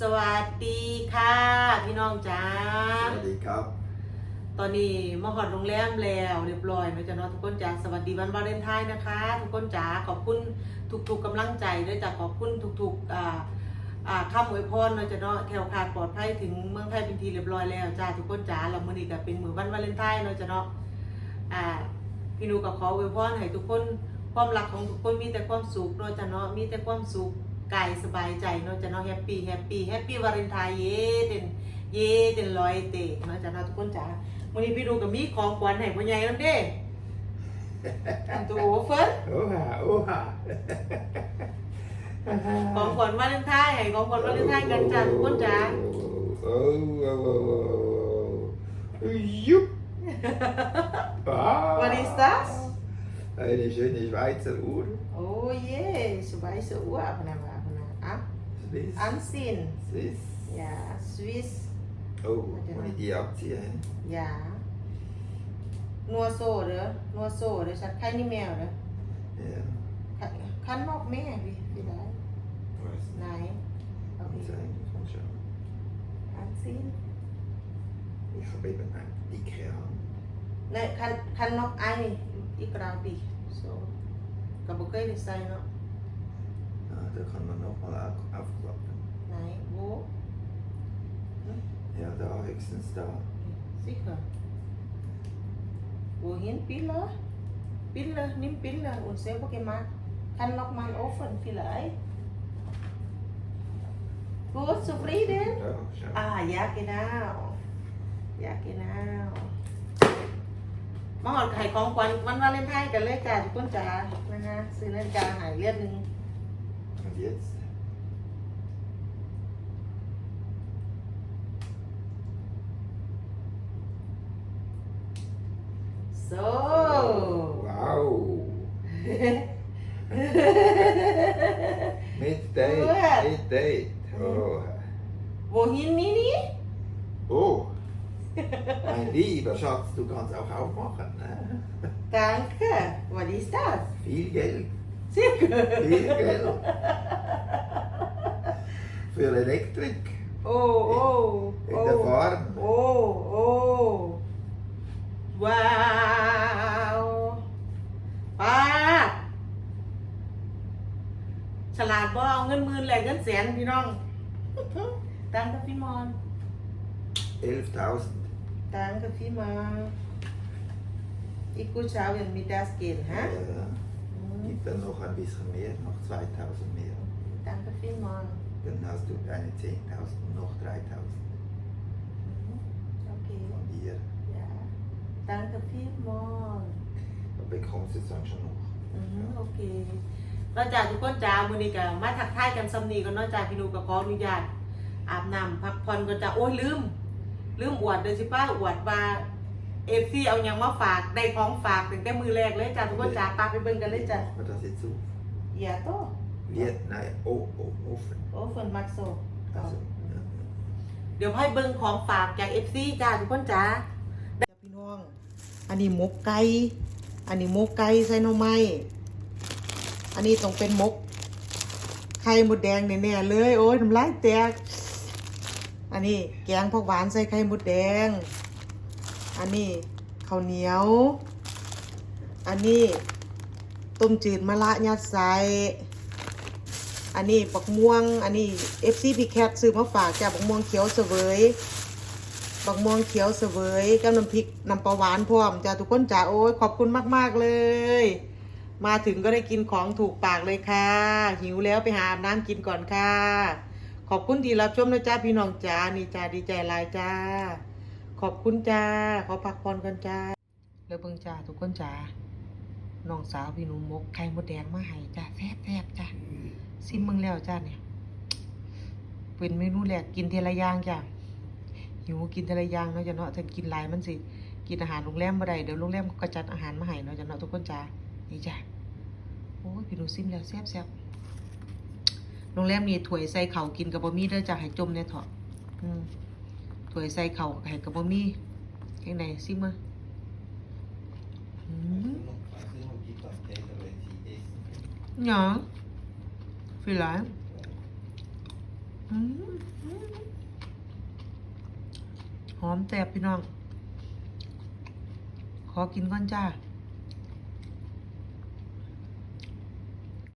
สวัสดีค่ะพี่น้องจ้าสวัสดีครับ ตอนนี้มาหอดโรงแรมแล้วเรียบร้อยเนาะจ้ะเนาะทุกคนจ้าสวัสดีวันวาเลนไทน์นะคะ ทุกคนจ้าขอบคุณทุกๆกำลังใจด้วยจ้ะขอบคุณทุกๆอ่าอ่าข้ามอวยพรเนาะจ้ะเนาะแถวขาดปลอดภัยถึงเมืองไทยเป็นทีเรียบร้อยแล้วจ้าทุกคนจ้าแล้วมื้อนี้ก็เป็นมื้อวันวาเลนไทน์เนาะจ้ะเนาะอ่าพี่หนูก็ขออวยพรให้ทุกคนความรักของทุกคนมีแต่ความสุขเนาะจ้ะเนาะมีแต่ความสุข กายสบายใจเนาะจ้ะเนาะแฮปปี้แฮปปี้แฮปปี้วาเลนไทน์เย้เด่นเย้เด่นร้อยเตะเนาะจ้ะเนาะทุกคนจ้าวันนี้พี่ดูกับมีของขวัญให้พ่อใหญ่แล้วเด้อันตัวโอเฟิร์นโอ้ฮะโอ้ฮะของขวัญวาเลนไทน์ให้ของขวัญวาเลนไทน์กันจ้าทุกคนจ้าโอ้โอ้โอ้โอ้ยุบ What is das? Eine schöne Schweizer Uhr. โอ้เย่สบายสะอ้วพะนะว่าพะนะอะ Swiss. อันซิน Swiss. อย่าสวิส Oh, wenn ich die abziehe. อย่านัวโซเด้อนัวโซเด้อชัดไข่นี่แมวเด้อ Ja. คันคันนอกแม่พี่พี่ได้ Was? ไหนโอเค Kann sein, muss man schauen. อันซิน Ich habe eben eine dicke Hand. ในคันคันนอ กไอนี่อีกราวปีโซกับบุกเกยได้ใส่เนาะ Ah, da kann man nochmal aufklappen. ไหนโว้ Ja, da höchstens da. sicher wohin Pille Pille nimm Pille und selber gemacht kann noch mal offen vielleicht gut zufrieden Da, schau. ah ja genau ja genau มาหอดไข่ของขวัญวันวาเลนไทน์กันเลยจ้าทุกคนจ้านะฮะซื้อนาฬิกาหายเลือดหนึ่ง Und jetzt? so Wow! Mit Date, Gut. mit Date. Oh. wohin Mini oh, mein lieber Schatz, du kannst auch aufmachen. Ne? danke what is das Viel Geld, sehr gut viel Geld. Für Elektrik oh oh in der oh Farm. oh oh ว้าวป้าดฉลาดบ่เอาเงินหมื่นแหลกเงินแสนพี่น้อง ตังกับพี่มอน 11.000. ตังกับพี่มอนอีกกูเช้ายังมีดาสเกตฮะ Ja, อืม gibt dann noch ein bisschen mehr, noch 2.000 mehr. ตังกับพี่มอน Dann hast du eine 10.000 und noch 3.000โอเค von dir. อย่าตังกับพี่มอน Da bekommst du es dann schon noch. อืมโอเคนอกจากทุกคนจ้ามือนี้ก็มาทักทายกันซ้ำนีก็นอกจากพี่หนูก็ขออนุญาตอาบน้ำพักผ่อนก็จะโอ้ยลืม ลืมอวดเดยสิป้าอวดว่าเอฟซีเอาหยังมาฝากได้ของฝากตั้งแต่มือแรกเลยจ้าทุกคนจ้าปาไปเบิ่งกันเลยจ้า Aber das jetzt so. อย่าโต Wird, nein, oh, oh, offen. โอ้เฟิร์นมักโซ Also, ja. เดี๋ยวให้เบิ่งของฝากจากเอฟซีจ้าทุกคนจ้าพี่น้อง อันนี้หมกไก่ อันนี้หมกไก่ใส่หน่อไม้ อันนี้ต้องเป็นหมก ไข่มดแดงแน่ๆเลย โอ้ยน้ำลายแตก อันนี้แกงผักหวานใส่ไข่มดแดง อันนี้ข้าวเหนียว อันนี้ต้มจืดมะระยัดใส่อันนี้ปักม่วง อันนี้ FC พีแคทซื้อมาฝากจากปักม่วงเขียวเสวยปักม่วงเขียวเสวยกับน้ำพริกน้ำปลาหวานพร้อมจ้าทุกคนจ้าโอ้ยขอบคุณมาก ๆ เลย มาถึงก็ได้กินของถูกปากเลยค่ะ หิวแล้วไปหาอาบน้ำกินก่อนค่ะ ขอบคุณที่รับชมนะจ้าพี่น้องจ้านี่จ้าดีใจหลายจ้า ขอบคุณจ้าขอพักผ่อนกันจ้าแล้วเบิ่งจ้าทุกคนจ้าน้องสาวพี่หนุ่มมกไข่มดแดงมาให้จ้าแซ่บแซ่บๆจ้าซิมมึงแล้วจ้าเนี่ยเป็นเมนูแรกกินเทละย่างจ้าหิวกินเทละย่างเนาะจ้าเนาะถ้ากินหลายมันสิกินอาหารโรงแรมบ่ได้เดี๋ยวโรงแรมเขาก็จัดอาหารมาให้เนาะจ้าเนาะทุกคนจ้านี่จ้ะโอ้ยพี่หนูซิมแล้วแซ่บแซ่บ โรงแรมนี่ถ้วยใส่เข่ากินกับบะหมี่เด้อจ้ะให้จมเนี่ยเถอะถวยใส่เข่าให้กับบะหมี่แค่ไหนซิมาหยังฟิลไลหอมแสบพี่น้อง ขอกินก่อนจ้า